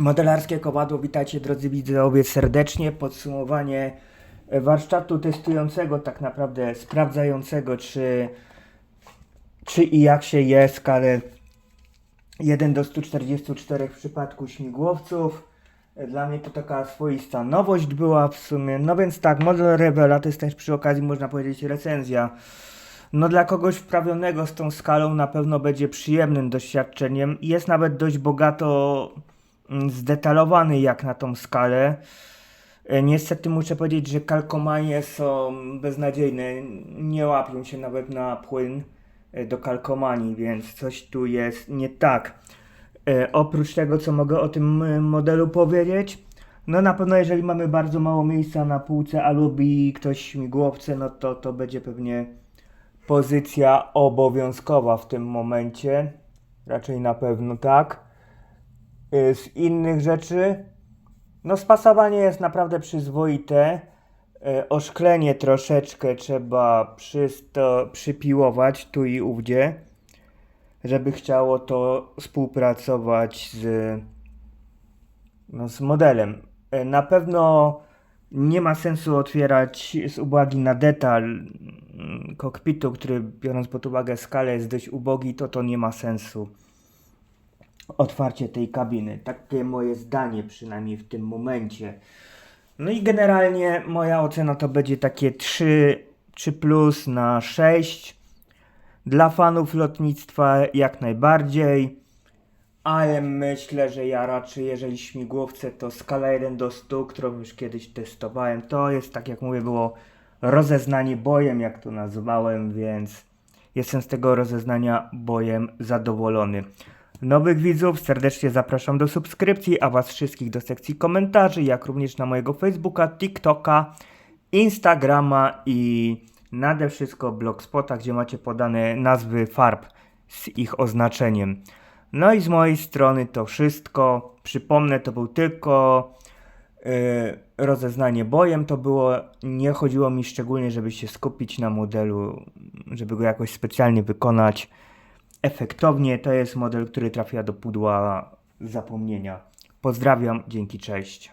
Modelarskie kowadło, witajcie drodzy widzowie serdecznie. Podsumowanie e, warsztatu testującego, tak naprawdę sprawdzającego, czy, czy i jak się je skalę 1 do 144 w przypadku śmigłowców. E, Dla mnie to taka swoista nowość była w sumie. No więc tak, model Revela to jest też przy okazji można powiedzieć recenzja. No dla kogoś wprawionego z tą skalą na pewno będzie przyjemnym doświadczeniem. Jest nawet dość bogato zdetalowany jak na tą skalę. E, Niestety muszę powiedzieć, że kalkomanie są beznadziejne. Nie łapią się nawet na płyn e, do kalkomanii, więc coś tu jest nie tak. E, oprócz tego, co mogę o tym modelu powiedzieć, no na pewno jeżeli mamy bardzo mało miejsca na półce, a lubi ktoś śmigłowce, no to to będzie pewnie pozycja obowiązkowa w tym momencie. Raczej na pewno tak. Y, Z innych rzeczy, no spasowanie jest naprawdę przyzwoite. Y, Oszklenie troszeczkę trzeba przysto, przypiłować tu i ówdzie, żeby chciało to współpracować z, no, z modelem. Y, Na pewno nie ma sensu otwierać z uwagi na detal mm, kokpitu, który biorąc pod uwagę skalę jest dość ubogi, to to nie ma sensu otwarcie tej kabiny. Takie moje zdanie przynajmniej w tym momencie. No i generalnie moja ocena to będzie takie 3, 3 plus na 6. Dla fanów lotnictwa jak najbardziej. Ale myślę, że ja raczej, jeżeli śmigłowce, to skala 1 do 100, którą już kiedyś testowałem, to jest, tak jak mówię, było rozeznanie bojem, jak to nazwałem, więc jestem z tego rozeznania bojem zadowolony. Nowych widzów serdecznie zapraszam do subskrypcji, a Was wszystkich do sekcji komentarzy, jak również na mojego Facebooka, TikToka, Instagrama i nade wszystko Blogspota, gdzie macie podane nazwy farb z ich oznaczeniem. No i z mojej strony to wszystko. Przypomnę, to był tylko yy, rozeznanie bojem. To było, nie chodziło mi szczególnie, żeby się skupić na modelu, żeby go jakoś specjalnie wykonać efektownie. To jest model, który trafia do pudła zapomnienia. Pozdrawiam, dzięki, cześć.